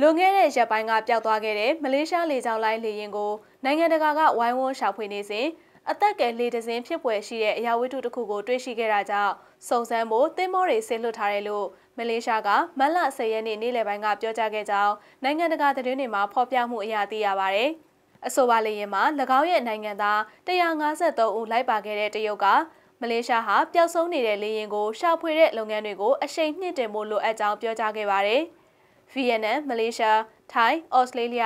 လွန်ခဲ့တဲ့ရက်ပိုင်းကပျောက်သွားခဲ့တဲ့မလေးရှားလေကြောင်းလိုင်းလေယာဉ်ကိုနိုင်ငံတကာကဝိုင်းဝန်းရှာဖွေနေစဉ်အသက်ကယ်လေတစင်းဖြစ်ပွယ်ရှိတဲ့အရာဝတ္ထုတစ်ခုကိုတွေ့ရှိခဲ့တာကြောင့်စုံစမ်းဖို့တင်းမောတွေဆင်လွတ်ထားတယ်လို့မလေးရှားကမတ်လ10ရက်နေ့နေ့လယ်ပိုင်းကပြောကြားခဲ့ကြောင်းနိုင်ငံတကာသတင်းတွေမှာဖော်ပြမှုအရသိရပါဗျ။အဆိုပါလေယာဉ်မှာ၎င်းရဲ့နိုင်ငံသား153ဦးလိုက်ပါခဲ့တဲ့တရုတ်ကမလေးရှားဟာပျောက်ဆုံးနေတဲ့လေယာဉ်ကိုရှာဖွေတဲ့လုပ်ငန်းတွေကိုအရှိန်မြင့်တင်ဖို့လိုအပ်ကြောင်းပြောကြားခဲ့ပါတယ်။ ဗီယက်နမ်မလေးရှားထိုင်းဩစတြေးလျ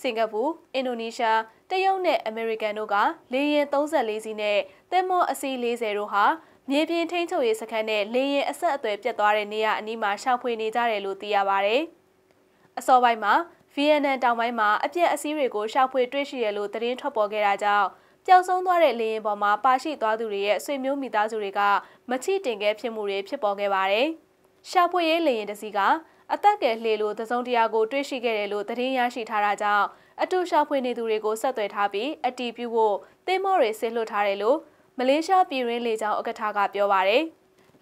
စင်ကာပူအင်ဒိုနီးရှားတရုတ်နဲ့အမေရိကန်တို့ကလေယာဉ်34စီးနဲ့သင်္ဘောအစီး40တို့ဟာမြေပြင်ထိန်းချုပ်ရေးစခန်းနဲ့လေယာဉ်အဆက်အသွယ်ပြတ်သွားတဲ့နေရာအနီးမှာရှောင်ဖွေနေကြတယ်လို့သိရပါဗျ။အစောပိုင်းမှာဗီယက်နမ်တောင်ပိုင်းမှာအပြက်အစည်းတွေကိုရှောက်ဖွေတွေ့ရှိရလို့သတင်းထွက်ပေါ်ခဲ့တာကြောင့်ပျောက်ဆုံးသွားတဲ့လေယာဉ်ပေါ်မှာပါရှိသွားသူတွေရဲ့ဆွေမျိုးမိသားစုတွေကမချိတင်ခဲ့ဖြစ်မှုတွေဖြစ်ပေါ်ခဲ့ပါတယ်။ ရှောက်ဖွေရေးလေယာဉ်တစ်စီးကအသက်ကယ်လှေလိုသစုံတရာကိုတွေ့ရှိခဲ့တယ်လို့သတင်းရရှိထားတာကြောင့်အတူရှာဖွေနေသူတွေကိုဆက်သွယ်ထားပြီးအတီးပြုဖို့သင်းမောတွေဆင်းလွတ်ထားတယ်လို့မလေးရှားပြည်ရင်းလေကြောင်းအကထာကပြောပါရယ်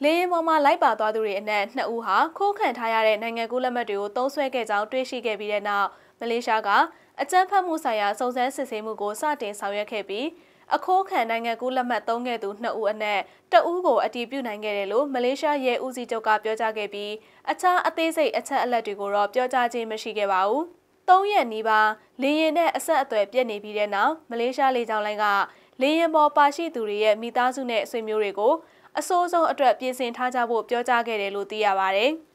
လေယာဉ်ပေါ်မှာလိုက်ပါသွားသူတွေအနက်2ဦးဟာခိုးခံထားရတဲ့နိုင်ငံကူးလက်မှတ်တွေကိုတုံးဆွဲခဲ့ကြောင်းတွေ့ရှိခဲ့ပြီးတဲ့နောက်မလေးရှားကအကြမ်းဖက်မှုဆိုင်ရာစုံစမ်းစစ်ဆေးမှုကိုစတင်ဆောင်ရွက်ခဲ့ပြီး အခိုးခံနိုင်ငံကူးလက်မှတ်သုံးခဲ့သူ2ဦးအနက်တဦးကိုအတည်ပြုနိုင်ခဲ့တယ်လို့မလေးရှားရဲဦးစီးချုပ်ကပြောကြားခဲ့ပြီးအခြားအသေးစိတ်အချက်အလက်တွေကိုတော့ပြောကြားခြင်းမရှိခဲ့ပါဘူး။၃ရက်နီးပါးလေရင်နဲ့အဆက်အသွယ်ပြတ်နေပြီးတဲ့နောက်မလေးရှားလေကြောင်းလိုင်းကလေရင်ပေါ်ပါရှိသူတွေရဲ့မိသားစုနဲ့ဆွေမျိုးတွေကိုအစိုးဆုံးအတွက်ပြင်ဆင်ထားကြဖို့ပြောကြားခဲ့တယ်လို့သိရပါဗျ။